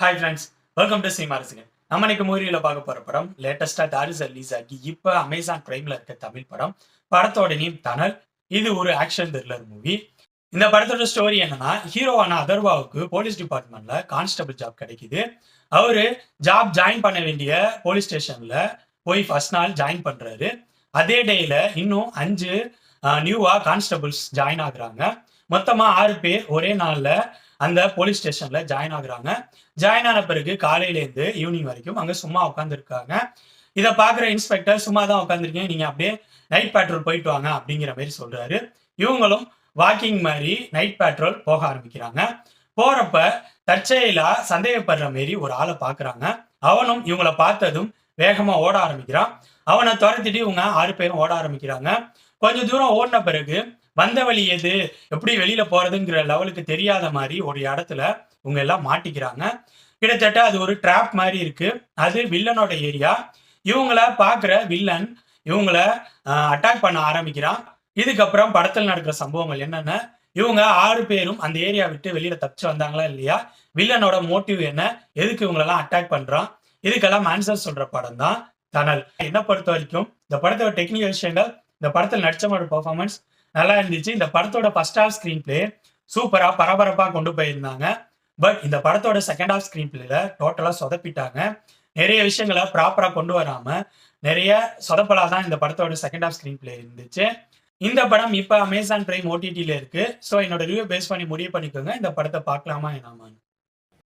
Hi friends welcome to cinema ரசிகன் நம்ம இன்னைக்கு மூவியில் பார்க்க போகிற படம் லேட்டஸ்டாக டாரிஸ் ரிலீஸ் ஆகி இப்போ அமேசான் பிரைமில் இருக்க தமிழ் படம் படத்தோட நேம் தனல் இது ஒரு ஆக்ஷன் த்ரில்லர் மூவி இந்த படத்தோட ஸ்டோரி என்னன்னா ஹீரோவான அதர்வாவுக்கு போலீஸ் டிபார்ட்மெண்ட்ல கான்ஸ்டபிள் ஜாப் கிடைக்குது. அவரு ஜாப் ஜாயின் பண்ண வேண்டிய போலீஸ் ஸ்டேஷன்ல போய் ஃபர்ஸ்ட் நாள் ஜாயின் பண்றாரு. அதே டேல இன்னும் அஞ்சு நியூவா கான்ஸ்டபிள்ஸ் ஜாயின் ஆகுறாங்க. மொத்தமா ஆறு பேர் ஒரே நாள்ல அந்த போலீஸ் ஸ்டேஷன்ல ஜாயின் ஆகுறாங்க. ஜாயின் ஆன பிறகு காலையிலேருந்து ஈவினிங் வரைக்கும் அங்க சும்மா உட்காந்துருக்காங்க இதை பாக்குற இன்ஸ்பெக்டர் சும்மா தான் உட்காந்துருக்கீங்க நீங்க அப்படியே நைட் பேட்ரோல் போயிட்டு வாங்க அப்படிங்கிற மாதிரி சொல்றாரு. இவங்களும் வாக்கிங் மாதிரி நைட் பேட்ரோல் போக ஆரம்பிக்கிறாங்க. போறப்ப தற்செயலா சந்தேகப்படுற மாரி ஒரு ஆளை பாக்குறாங்க அவனும் இவங்கள பார்த்ததும் வேகமா ஓட ஆரம்பிக்கிறான். அவனை துரத்திட்டு இவங்க ஆறு பேரும் ஓட ஆரம்பிக்கிறாங்க. கொஞ்ச தூரம் ஓடின பிறகு வந்த வழி எது? எப்படி வெளியில போறதுங்கிற லெவலுக்கு தெரியாத மாதிரி ஒரு இடத்துல இவங்க எல்லாம் மாட்டிக்கிறாங்க. கிட்டத்தட்ட அது ஒரு ட்ராப் மாதிரி இருக்கு. அது வில்லனோட ஏரியா இவங்கள பாக்குற வில்லன் இவங்கள அட்டாக் பண்ண ஆரம்பிக்கிறான். இதுக்கப்புறம் படத்தில் நடக்கிற சம்பவங்கள் என்னென்ன? இவங்க ஆறு பேரும் அந்த ஏரியா விட்டு வெளியில தப்பிச்சு வந்தாங்களா இல்லையா? வில்லனோட மோட்டிவ் என்ன? எதுக்கு இவங்களெல்லாம் அட்டாக் பண்றான்? இதுக்கெல்லாம் ஆன்சர் சொல்ற படம் தான் தனல். என்ன பொறுத்த வரைக்கும் இந்த படத்தோட டெக்னிக்கல் விஷயங்கள் இந்த படத்தில் நடிச்சவங்களோட பெர்ஃபார்மன்ஸ் நல்லா இருந்துச்சு. இந்த படத்தோட ஃபர்ஸ்ட் ஹாஃப் ஸ்க்ரீன் பிளே சூப்பராக பரபரப்பாக கொண்டு போயிருந்தாங்க. பட் இந்த படத்தோட செகண்ட் ஹாஃப் ஸ்க்ரீன் பிளேல டோட்டலாக சொதப்பிட்டாங்க. நிறைய விஷயங்களை ப்ராப்பராக கொண்டு வராம நிறைய சொதப்பலா தான் இந்த படத்தோட செகண்ட் ஹாஃப் ஸ்க்ரீன் பிளே இருந்துச்சு. இந்த படம் இப்போ அமேசான் பிரைம் ஓடிடியில் இருக்கு. ஸோ என்னோட ரிவ்யூ பேஸ் பண்ணி முடிவு பண்ணிக்கோங்க. இந்த படத்தை பார்க்கலாமா என்னாமான்னு